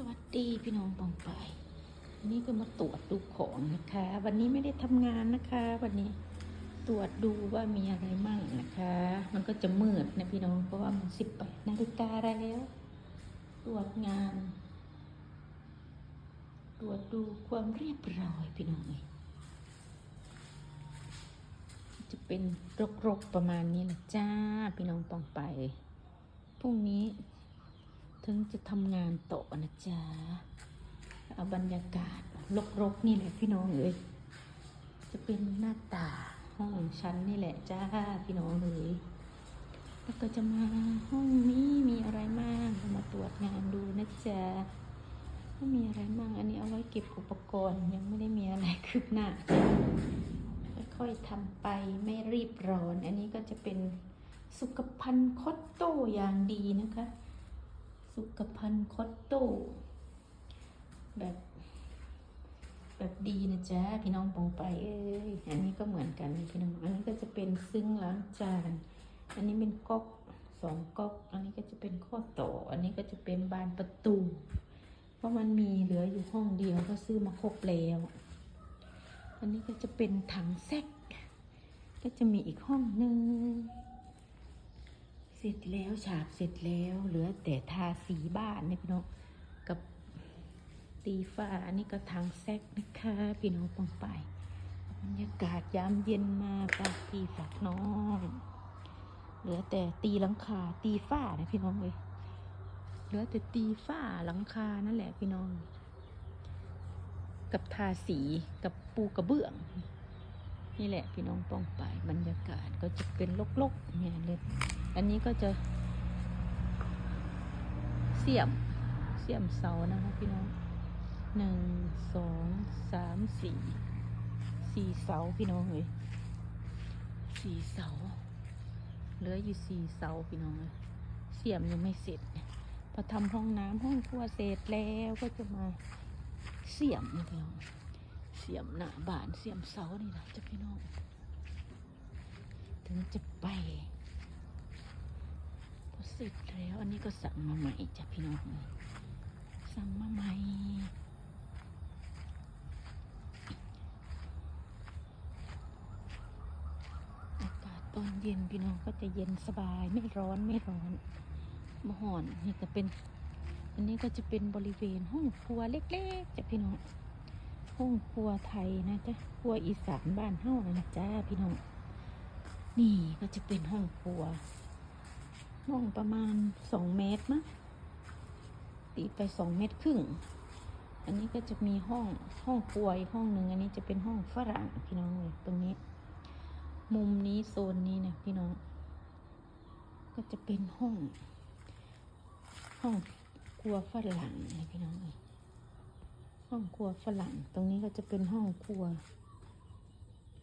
สวัสดีพี่น้องปองไปวันนี้ก็มาตรวจดูของนะคะ วันนี้ไม่ได้ทำงานนะคะ วันนี้ตรวจดูว่ามีอะไรมั่งนะคะ มันก็จะมืดนะพี่น้องเพราะว่ามันสิบแปดนาฬิกาแล้ว ตรวจงาน ตรวจดูความเรียบร้อยพี่น้องเอ้ยจะเป็นรกๆประมาณนี้แหละจ้าพี่น้องปองไปพรุ่งนี้ ถึงจะทำงานโตะนะจ๊ะ เอาบรรยากาศรกๆนี่แหละพี่น้องเอ้ยจะเป็นหน้าตาห้องชั้นนี่แหละจ้าพี่น้องเลยแล้วก็จะมาห้องนี้มีอะไรบ้างมาตรวจงานดูนะจ๊ะว่มีอะไรบ้างอันนี้เอาไว้เก็บอุปกรณ์ยังไม่ได้มีอะไรคืบหน้าค่อยๆทำไปไม่รีบร้อน อันนี้ก็จะเป็นสุขภัณฑ์คอตโต้อย่างดีนะคะ สุขภัณฑ์คอตโต้แบบ แบบดีนะจ๊ะพี่น้องปองไปเอ้ยอันนี้ก็เหมือนกันพี่น้องอันนี้ก็จะเป็นซึ้งล้างจานอันนี้เป็นก๊อกสองก๊อก อันนี้ก็จะเป็นข้อต่อ อันนี้ก็จะเป็นบานประตู เพราะมันมีเหลืออยู่ห้องเดียวก็ซื้อมาครบแล้ว อันนี้ก็จะเป็นถังแซกก็จะมีอีกห้องหนึ่ง เสร็จแล้วฉาบเสร็จแล้วเหลือแต่ทาสีบ้านนะพี่น้องกับตีฝ้าอันนี้ก็ทางแซกนะคะพี่น้องปองไปบรรยากาศยามเย็นมาฝากพี่ฝากน้องเหลือแต่ตีหลังคาตีฝ้านะพี่น้องเลยเหลือแต่ตีฝ้าหลังคานั่นแหละพี่น้อง กับทาสีกับปูกระเบื้อง นี่แหละพี่น้องป้องไปบรรยากาศก็จะเป็นลกๆเนี่ยเลยอันนี้ก็จะเสียมเสียมเสานะคะพี่น้องหนึ่งสองสามสี่สี่เสาพี่น้องเลยสี่เสาเหลืออยู่สี่เสาพี่น้องเลยเสียมยังไม่เสร็จพอทำห้องน้ำห้องครัวเสร็จแล้วก็จะมาเสียมพี่น้อง สียมหน้าบานเสียมเสานี่นะจ้ะพี่น้อง ถึงจะไปพอเสร็จแล้วอันนี้ก็สั่งมาใหม่จ้ะพี่น้องสั่งมาใหม่อากาศตอนเย็นพี่น้องก็จะเย็นสบายไม่ร้อนไม่ร้อนมหอนนี่ก็เป็น อันนี้ก็จะเป็นบริเวณห้องครัวเล็กๆจ้ะพี่น้อง ห้องครัวไทยนะจ๊ะครัวอีสานบ้านเฮ้านะนะจ้าพี่น้อง นี่ก็จะเป็นห้องครัวห้องประมาณสองเมตรมั้งตีไปสองเมตรครึ่ง อันนี้ก็จะมีห้องห้องครัวอีกห้องหนึ่งอันนี้จะเป็นห้องฝรั่งพี่น้องเลยตรงนี้ มุมนี้โซนนี้นะพี่น้อง ก็จะเป็นห้อง ห้องครัวฝรั่งนะพี่น้องเลย ห้องครัวฝรั่ง ตรงนี้ก็จะเป็นห้องครัว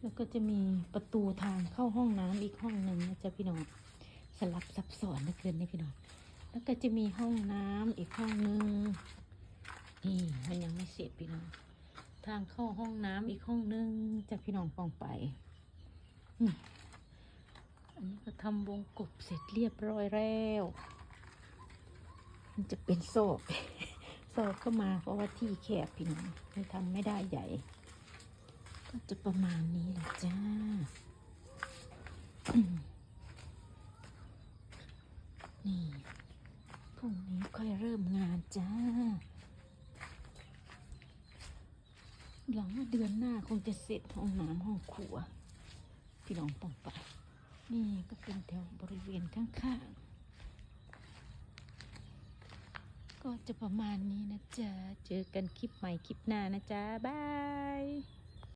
แล้วก็จะมีประตูทางเข้าห้องน้ำอีกห้องหนึ่งนะจ๊ะพี่น้องสลับซับซ้อนเหลือเกินนี่พี่น้องแล้วก็จะมีห้องน้ำอีกห้องหนึ่งนี่มันยังไม่เสร็จพี่น้องทางเข้าห้องน้ำอีกห้องหนึ่งจากพี่น้องปองไปอันนี้ก็ทำวงกบเสร็จเรียบร้อยแล้ว มันจะเป็นโศกโศกก็มาเพราะว่าที่แคบพี่น้องเลยทำไม่ได้ใหญ่ ก็จะประมาณนี้แหละจ้านี่พรุ่งนี้ค่อยเริ่มงานจ้า หลังว่าเดือนหน้าคงจะเสร็จห้องน้ำห้องครัว พี่น้องปองไป นี่ก็เป็นแถวบริเวณข้างๆ ก็จะประมาณนี้นะจ๊ะ เจอกันคลิปใหม่คลิปหน้านะจ๊ะ บาย